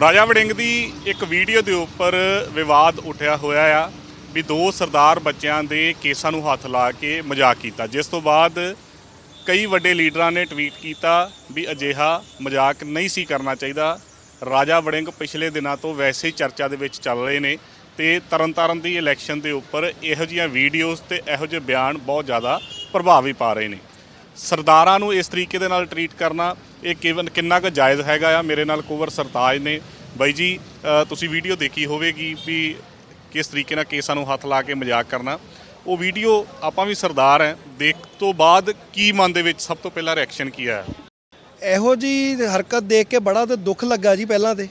ਰਾਜਾ ਵੜਿੰਗ ਦੀ ਇੱਕ ਵੀਡੀਓ ਦੇ ਉੱਪਰ ਵਿਵਾਦ ਉੱਠਿਆ ਹੋਇਆ ਆ ਵੀ ਦੋ ਸਰਦਾਰ ਬੱਚਿਆਂ ਦੇ ਕੇਸਾਂ ਨੂੰ ਹੱਥ ਲਾ ਕੇ ਮਜ਼ਾਕ ਕੀਤਾ। ਜਿਸ ਤੋਂ ਬਾਅਦ ਕਈ ਵੱਡੇ ਲੀਡਰਾਂ ਨੇ ਟਵੀਟ ਕੀਤਾ ਵੀ ਅਜਿਹਾ ਮਜ਼ਾਕ ਨਹੀਂ ਸੀ ਕਰਨਾ ਚਾਹੀਦਾ। ਰਾਜਾ ਵੜਿੰਗ ਪਿਛਲੇ ਦਿਨਾਂ ਤੋਂ ਵੈਸੇ ਹੀ ਚਰਚਾ ਦੇ ਵਿੱਚ ਚੱਲ ਰਹੇ ਨੇ ਤੇ ਤਰਨਤਾਰਨ ਦੀ ਇਲੈਕਸ਼ਨ ਦੇ ਉੱਪਰ ਇਹੋ ਜਿਹੀਆਂ ਵੀਡੀਓਜ਼ ਤੇ ਇਹੋ ਜਿਹੇ ਬਿਆਨ ਬਹੁਤ ਜ਼ਿਆਦਾ ਪ੍ਰਭਾਵ ਵੀ ਪਾ ਰਹੇ ਨੇ। ਸਰਦਾਰਾਂ ਨੂੰ ਇਸ ਤਰੀਕੇ ਦੇ ਨਾਲ ਟਰੀਟ ਕਰਨਾ, ਇਹ ਕਿਵਨ ਕਿੰਨਾ ਕੁ ਜਾਇਜ਼ ਹੈਗਾ ਆ? ਮੇਰੇ ਨਾਲ ਕੁਵਰ ਸਰਤਾਜ ਨੇ। ਬਾਈ ਜੀ ਤੁਸੀਂ ਵੀਡੀਓ ਦੇਖੀ ਹੋਵੇਗੀ ਵੀ ਕਿਸ ਤਰੀਕੇ ਨਾਲ ਕੇਸਾਂ ਨੂੰ ਹੱਥ ਲਾ ਕੇ ਮਜ਼ਾਕ ਕਰਨਾ। ਉਹ ਵੀਡੀਓ ਆਪਾਂ ਵੀ ਸਰਦਾਰ ਹੈ ਦੇਖ ਤੋਂ ਬਾਅਦ ਕੀ ਮਨ ਦੇ ਵਿੱਚ ਸਭ ਤੋਂ ਪਹਿਲਾਂ ਰਿਐਕਸ਼ਨ ਕੀ ਆਇਆ? ਇਹੋ ਜੀ ਹਰਕਤ ਦੇਖ ਕੇ ਬੜਾ ਤੇ ਦੁੱਖ ਲੱਗਾ ਜੀ ਪਹਿਲਾਂ ਤੇ।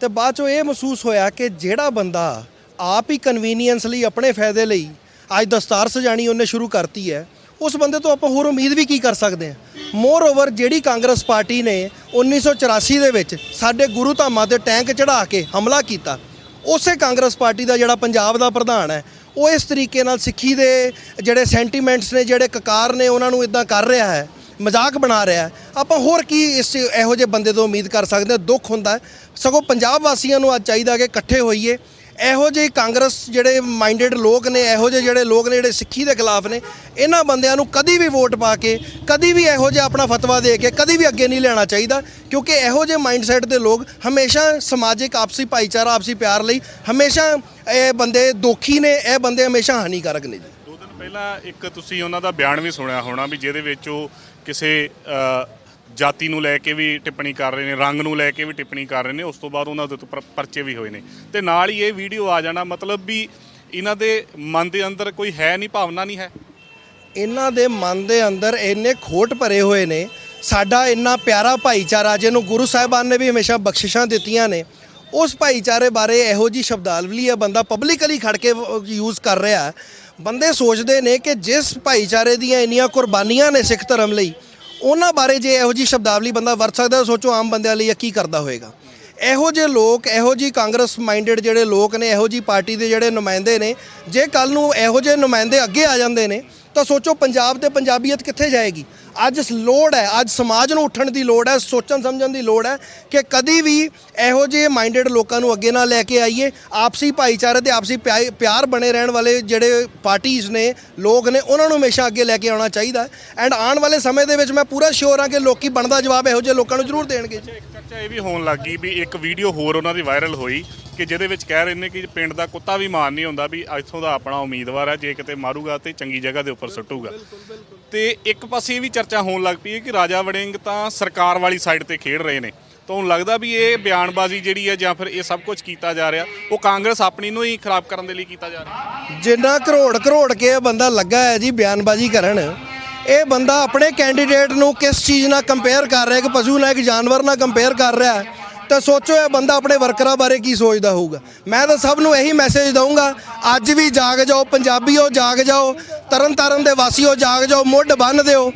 ਤੇ ਬਾਅਦ ਚੋਂ ਇਹ ਮਹਿਸੂਸ ਹੋਇਆ ਕਿ ਜਿਹੜਾ ਬੰਦਾ ਆਪ ਹੀ ਕਨਵੀਨੀਅੰਸ ਲਈ ਆਪਣੇ ਫਾਇਦੇ ਲਈ ਅੱਜ ਦਸਤਾਰ ਸਜਾਣੀ ਉਹਨੇ ਸ਼ੁਰੂ ਕਰਤੀ ਹੈ। ਉਸ ਬੰਦੇ ਤੋਂ ਆਪਾਂ ਹੋਰ ਉਮੀਦ ਵੀ ਕੀ ਕਰ ਸਕਦੇ ਹਾਂ? ਮੋਰ ਓਵਰ ਜਿਹੜੀ ਕਾਂਗਰਸ ਪਾਰਟੀ ਨੇ 1984 ਦੇ ਵਿੱਚ ਸਾਡੇ ਗੁਰੂ ਧਾਮਾਂ ਤੇ ਟੈਂਕ ਚੜਾ ਕੇ ਹਮਲਾ ਕੀਤਾ, ਉਸੇ ਕਾਂਗਰਸ ਪਾਰਟੀ ਦਾ ਜਿਹੜਾ ਪੰਜਾਬ ਦਾ ਪ੍ਰਧਾਨ ਹੈ, ਉਹ ਇਸ ਤਰੀਕੇ ਨਾਲ ਸਿੱਖੀ ਦੇ ਜਿਹੜੇ ਸੈਂਟੀਮੈਂਟਸ ਨੇ, ਜਿਹੜੇ ਕਕਾਰ ਨੇ, ਉਹਨਾਂ ਨੂੰ ਇਦਾਂ ਕਰ ਰਿਹਾ ਹੈ, ਮਜ਼ਾਕ ਬਣਾ ਰਿਹਾ ਹੈ। ਆਪਾਂ ਹੋਰ ਕੀ ਇਸ ਇਹੋ ਜਿਹੇ ਬੰਦੇ ਤੋਂ ਉਮੀਦ ਕਰ ਸਕਦੇ ਹਾਂ? ਦੁੱਖ ਹੁੰਦਾ ਸਗੋਂ ਪੰਜਾਬ ਵਾਸੀਆਂ ਨੂੰ ਅੱਜ ਚਾਹੀਦਾ ਕਿ ਇਕੱਠੇ ਹੋਈਏ। ਇਹੋ ਜਿਹੇ ਕਾਂਗਰਸ ਜਿਹੜੇ ਮਾਈਂਡਡ ਲੋਕ ਨੇ, ਇਹੋ ਜਿਹੇ ਜਿਹੜੇ ਲੋਕ ਨੇ ਜਿਹੜੇ ਸਿੱਖੀ ਦੇ ਖਿਲਾਫ ਨੇ, ਇਹਨਾਂ ਬੰਦਿਆਂ ਨੂੰ ਕਦੀ ਵੀ ਵੋਟ ਪਾ ਕੇ, ਕਦੀ ਵੀ ਇਹੋ ਜਿਹਾ ਆਪਣਾ ਫਤਵਾ ਦੇ ਕੇ, ਕਦੀ ਵੀ ਅੱਗੇ ਨਹੀਂ ਲੈਣਾ ਚਾਹੀਦਾ, ਕਿਉਂਕਿ ਇਹੋ ਜਿਹੇ ਮਾਈਂਡਸੈਟ ਦੇ ਲੋਕ ਹਮੇਸ਼ਾ ਸਮਾਜਿਕ ਆਪਸੀ ਭਾਈਚਾਰਾ, ਆਪਸੀ ਪਿਆਰ ਲਈ ਹਮੇਸ਼ਾ ਇਹ ਬੰਦੇ ਦੋਖੀ ਨੇ, ਇਹ ਬੰਦੇ ਹਮੇਸ਼ਾ ਹਾਨੀਕਾਰਕ ਨੇ ਜੀ। ਦੋ ਦਿਨ ਪਹਿਲਾਂ ਇੱਕ ਤੁਸੀਂ ਉਹਨਾਂ ਦਾ ਬਿਆਨ ਵੀ ਸੁਣਿਆ ਹੋਣਾ ਵੀ ਜਿਹਦੇ ਵਿੱਚ ਉਹ ਕਿਸੇ ਜਾਤੀ ਨੂੰ ਲੈ ਕੇ ਵੀ ਟਿੱਪਣੀ ਕਰ ਰਹੇ ਨੇ, ਰੰਗ ਨੂੰ ਲੈ ਕੇ ਵੀ ਟਿੱਪਣੀ ਕਰ ਰਹੇ ਨੇ, ਉਸ ਤੋਂ ਬਾਅਦ ਉਹਨਾਂ ਦੇ ਉੱਤੇ ਪਰਚੇ ਵੀ ਹੋਏ ਨੇ। ਤੇ ਨਾਲ ਹੀ ਇਹ ਵੀਡੀਓ ਆ ਜਾਣਾ, ਮਤਲਬ ਵੀ ਇਹਨਾਂ ਦੇ ਮਨ ਦੇ ਅੰਦਰ ਕੋਈ ਹੈ ਨਹੀਂ, ਭਾਵਨਾ ਨਹੀਂ ਹੈ? ਇਹਨਾਂ ਦੇ ਮਨ ਦੇ ਅੰਦਰ ਇੰਨੇ ਖੋਟ ਭਰੇ ਹੋਏ ਨੇ, ਸਾਡਾ ਇੰਨਾ ਪਿਆਰਾ ਭਾਈਚਾਰਾ, ਜਿਹਨੂੰ ਗੁਰੂ ਸਾਹਿਬਾਨ ਨੇ ਵੀ ਹਮੇਸ਼ਾ ਬਖਸ਼ਿਸ਼ਾਂ ਦਿੱਤੀਆਂ ਨੇ, ਉਸ ਭਾਈਚਾਰੇ ਬਾਰੇ ਇਹੋ ਜੀ ਸ਼ਬਦਾਵਲੀ ਹੈ ਬੰਦਾ ਪਬਲਿਕਲੀ ਖੜ ਕੇ ਯੂਜ਼ ਕਰ ਰਿਹਾ। ਬੰਦੇ ਸੋਚਦੇ ਨੇ ਕਿ ਜਿਸ ਭਾਈਚਾਰੇ ਦੀਆਂ ਇੰਨੀਆਂ ਕੁਰਬਾਨੀਆਂ ਨੇ ਸਿੱਖ ਧਰਮ ਲਈ ਉਹਨਾਂ ਬਾਰੇ ਜੇ ਇਹੋ ਜੀ ਸ਼ਬਦਾਵਲੀ ਬੰਦਾ ਵਰਤ ਸਕਦਾ ਤਾਂ ਸੋਚੋ ਆਮ ਬੰਦਿਆਂ ਲਈ ਇਹ ਕੀ ਕਰਦਾ ਹੋਵੇਗਾ ਇਹੋ ਜਿਹੇ ਲੋਕ, ਇਹੋ ਜੀ ਕਾਂਗਰਸ ਮਾਈਂਡਡ ਜਿਹੜੇ ਲੋਕ ਨੇ, ਇਹੋ ਜੀ ਪਾਰਟੀ ਦੇ ਜਿਹੜੇ ਨੁਮਾਇੰਦੇ ਨੇ, ਜੇ ਕੱਲ ਨੂੰ ਇਹੋ ਜਿਹੇ ਨੁਮਾਇੰਦੇ ਅੱਗੇ ਆ ਜਾਂਦੇ ਨੇ, ਤਾਂ ਸੋਚੋ ਪੰਜਾਬ ਤੇ ਪੰਜਾਬੀਅਤ ਕਿੱਥੇ ਜਾਏਗੀ? ਅੱਜ ਸ- ਲੋੜ ਹੈ ਅੱਜ ਸਮਾਜ ਨੂੰ ਉੱਠਣ ਦੀ ਲੋੜ ਹੈ ਸੋਚਣ ਸਮਝਣ ਦੀ ਲੋੜ ਹੈ ਕਿ ਕਦੀ ਵੀ ਇਹੋ ਜਿਹੇ ਮਾਈਂਡਡ ਲੋਕਾਂ ਨੂੰ ਅੱਗੇ ਨਾ ਲੈ ਕੇ ਆਈਏ। ਆਪਸੀ ਭਾਈਚਾਰੇ ਤੇ ਆਪਸੀ ਪਿਆ- ਪਿਆਰ ਬਣੇ ਰਹਿਣ ਵਾਲੇ ਜਿਹੜੇ ਪਾਰਟੀਆਂ ਨੇ ਲੋਕ ਨੇ ਉਹਨਾਂ ਨੂੰ ਹਮੇਸ਼ਾ ਅੱਗੇ ਲੈ ਕੇ ਆਉਣਾ ਚਾਹੀਦਾ। ਐਂਡ ਆਉਣ ਵਾਲੇ ਸਮੇਂ ਦੇ ਵਿੱਚ ਮੈਂ ਪੂਰਾ ਸ਼ੋਰ ਹਾਂ ਕਿ ਲੋਕੀ ਬਣਦਾ ਜਵਾਬ ਇਹੋ ਜਿਹੇ ਲੋਕਾਂ ਨੂੰ ਜ਼ਰੂਰ ਦੇਣਗੇ। ਚਰਚਾ ਇਹ ਵੀ ਹੋਣ ਲੱਗੀ ਵੀ ਇੱਕ ਵੀਡੀਓ ਹੋਰ ਉਹਨਾਂ ਦੀ ਵਾਇਰਲ ਹੋਈ ਕਿ ਜਿਹਦੇ ਵਿੱਚ ਕਹਿ ਰਹੇ ਨੇ ਕਿ ਪਿੰਡ ਦਾ ਕੁੱਤਾ ਵੀ ਮਾਨ ਨਹੀਂ ਹੁੰਦਾ ਵੀ ਇੱਥੋਂ ਦਾ ਆਪਣਾ ਉਮੀਦਵਾਰ ਹੈ ਜੇ ਕਿਤੇ ਮਾਰੂਗਾ ਤੇ ਚੰਗੀ ਜਗ੍ਹਾ ਦੇ ਉੱਪਰ ਸੁੱਟੂਗਾ। ਤੇ ਇੱਕ ਪਾਸੇ ਇਹ ਵੀ ਚਰਚਾ ਹੋਣ ਲੱਗ ਪਈ ਹੈ ਕਿ ਰਾਜਾ ਵੜਿੰਗ ਤਾਂ ਸਰਕਾਰ ਵਾਲੀ ਸਾਈਡ ਤੇ ਖੇਡ ਰਹੇ ਨੇ। ਤੁਹਾਨੂੰ ਲੱਗਦਾ ਵੀ ਇਹ ਬਿਆਨਬਾਜ਼ੀ ਜਿਹੜੀ ਹੈ ਜਾਂ ਫਿਰ ਇਹ ਸਭ ਕੁਝ ਕੀਤਾ ਜਾ ਰਿਹਾ, ਉਹ ਕਾਂਗਰਸ ਆਪਣੀ ਨੂੰ ਹੀ ਖਰਾਬ ਕਰਨ ਦੇ ਲਈ ਕੀਤਾ ਜਾ ਰਿਹਾ। ਜਿੰਨਾ ਕਰੋੜ ਕਰੋੜ ਕੇ ਇਹ ਬੰਦਾ ਲੱਗਾ ਹੈ ਜੀ ਬਿਆਨਬਾਜ਼ੀ ਕਰਨ, ਇਹ ਬੰਦਾ ਆਪਣੇ ਕੈਂਡੀਡੇਟ ਨੂੰ ਕਿਸ ਚੀਜ਼ ਨਾਲ ਕੰਪੇਅਰ ਕਰ ਰਿਹਾ ਕਿ ਪਸ਼ੂ ਨਾਲ, ਇੱਕ ਜਾਨਵਰ ਨਾਲ ਕੰਪੇਅਰ ਕਰ ਰਿਹਾ ਹੈ, ਤਾਂ ਸੋਚੋ ਇਹ ਬੰਦਾ ਆਪਣੇ ਵਰਕਰਾਂ ਬਾਰੇ ਕੀ ਸੋਚਦਾ ਹੋਊਗਾ। ਮੈਂ ਤਾਂ ਸਭ ਨੂੰ ਇਹੀ ਮੈਸੇਜ ਦਊਂਗਾ, ਅੱਜ ਵੀ ਜਾਗ ਜਾਓ ਪੰਜਾਬੀਓ ਜਾਗ ਜਾਓ ਤਰਨ ਤਾਰਨ ਦੇ ਵਾਸੀਓ ਜਾਗ ਜਾਓ, ਮੁੱਢ ਬੰਨ੍ਹ ਦਿਓ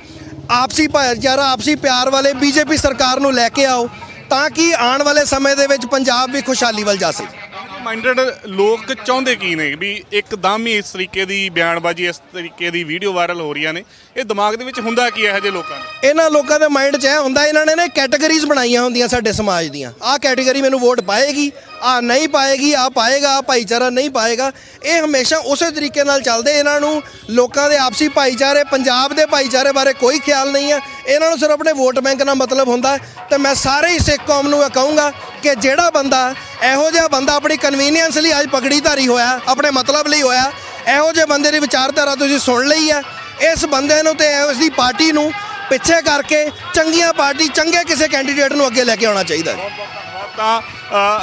ਆਪਸੀ ਭਾਈਚਾਰਾ, ਆਪਸੀ ਪਿਆਰ ਵਾਲੇ ਬੀਜੇਪੀ ਸਰਕਾਰ ਨੂੰ ਲੈ ਕੇ ਆਓ ਤਾਂ ਕਿ ਆਉਣ ਵਾਲੇ ਸਮੇਂ ਦੇ ਵਿੱਚ ਪੰਜਾਬ ਵੀ ਖੁਸ਼ਹਾਲੀ ਵੱਲ ਜਾ ਸਕੇ। ਮਾਈਂਡਡ ਲੋਕ ਚਾਹੁੰਦੇ ਕੀ ਨੇ ਵੀ ਇੱਕਦਮ ਹੀ ਇਸ ਤਰੀਕੇ ਦੀ ਬਿਆਨਬਾਜ਼ੀ, ਇਸ ਤਰੀਕੇ ਦੀ ਵੀਡੀਓ ਵਾਇਰਲ ਹੋ ਰਹੀਆਂ ਨੇ। ਇਹ ਦਿਮਾਗ ਦੇ ਵਿੱਚ ਹੁੰਦਾ ਕੀ ਇਹੋ ਜਿਹੇ ਲੋਕਾਂ ਨੂੰ ਇਹਨਾਂ ਲੋਕਾਂ ਦੇ ਮਾਈਂਡ 'ਚ ਇਹ ਹੁੰਦਾ, ਇਹਨਾਂ ਨੇ ਨੇ ਕੈਟਾਗਰੀਜ਼ ਬਣਾਈਆਂ ਹੁੰਦੀਆਂ ਸਾਡੇ ਸਮਾਜ ਦੀਆਂ। ਆਹ ਕੈਟਾਗਰੀ ਮੈਨੂੰ ਵੋਟ ਪਾਏਗੀ ਆ ਨਹੀਂ ਪਾਏਗੀ ਆ ਪਾਏਗਾ ਆ ਭਾਈਚਾਰਾ ਨਹੀਂ ਪਾਏਗਾ। ਇਹ ਹਮੇਸ਼ਾ ਉਸੇ ਤਰੀਕੇ ਨਾਲ ਚੱਲਦੇ, ਇਹਨਾਂ ਨੂੰ ਲੋਕਾਂ ਦੇ ਆਪਸੀ ਭਾਈਚਾਰੇ, ਪੰਜਾਬ ਦੇ ਭਾਈਚਾਰੇ ਬਾਰੇ ਕੋਈ ਖਿਆਲ ਨਹੀਂ ਹੈ। ਇਹਨਾਂ ਨੂੰ ਸਿਰਫ ਆਪਣੇ ਵੋਟ ਬੈਂਕ ਨਾਲ ਮਤਲਬ ਹੁੰਦਾ ਹੈ। ਤੇ ਮੈਂ ਸਾਰੇ ਹੀ ਸਿੱਖ ਕੌਮ ਨੂੰ ਇਹ ਕਹੂੰਗਾ ਕਿ ਜਿਹੜਾ ਬੰਦਾ ਇਹੋ ਜਿਹਾ ਬੰਦਾ ਆਪਣੀ ਕਨਵੀਨੀਅੰਸ ਲਈ ਅੱਜ ਪਗੜੀ ਧਾਰੀ ਹੋਇਆ, ਆਪਣੇ ਮਤਲਬ ਲਈ ਹੋਇਆ, ਇਹੋ ਜਿਹੇ ਬੰਦੇ ਦੀ ਵਿਚਾਰਧਾਰਾ ਤੁਸੀਂ ਸੁਣ ਲਈ ਹੈ। ਇਸ ਬੰਦੇ ਨੂੰ ਤੇ ਇਸ ਦੀ ਪਾਰਟੀ ਨੂੰ ਪਿੱਛੇ ਕਰਕੇ ਚੰਗੀਆਂ ਪਾਰਟੀ, ਚੰਗੇ ਕਿਸੇ ਕੈਂਡੀਡੇਟ ਨੂੰ ਅੱਗੇ ਲੈ ਕੇ ਆਉਣਾ ਚਾਹੀਦਾ ਹੈ। ਤਾਂ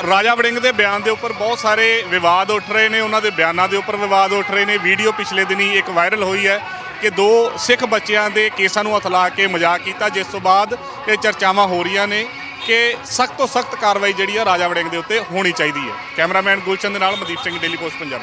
ਰਾਜਾ ਵੜਿੰਗ ਦੇ ਬਿਆਨ ਦੇ ਉੱਪਰ ਬਹੁਤ ਸਾਰੇ ਵਿਵਾਦ ਉੱਠ ਰਹੇ ਨੇ, ਉਹਨਾਂ ਦੇ ਬਿਆਨਾਂ ਦੇ ਉੱਪਰ ਵਿਵਾਦ ਉੱਠ ਰਹੇ ਨੇ। ਵੀਡੀਓ ਪਿਛਲੇ ਦਿਨੀ ਇੱਕ ਵਾਇਰਲ ਹੋਈ ਹੈ। ਕਿ ਦੋ ਸਿੱਖ ਬੱਚਿਆਂ ਦੇ ਕੇਸਾਂ ਨੂੰ ਹੱਥ ਕੇ ਮਜ਼ਾਕ ਕੀਤਾ, ਜਿਸ ਤੋਂ ਬਾਅਦ ਇਹ ਚਰਚਾਵਾਂ ਹੋ ਰਹੀਆਂ ਨੇ ਕਿ ਸਖਤ ਤੋਂ ਸਖਤ ਕਾਰਵਾਈ ਜਿਹੜੀ ਆ ਰਾਜਾ ਵੜਿੰਗ ਦੇ ਉੱਤੇ ਹੋਣੀ ਚਾਹੀਦੀ ਹੈ। ਕੈਮਰਾਮੈਨ ਗੁਲਸ਼ਨ ਦੇ ਨਾਲ ਮਨਦੀਪ ਸਿੰਘ, ਡੇਲੀ ਪੋਸਟ, ਪੰਜਾਬ।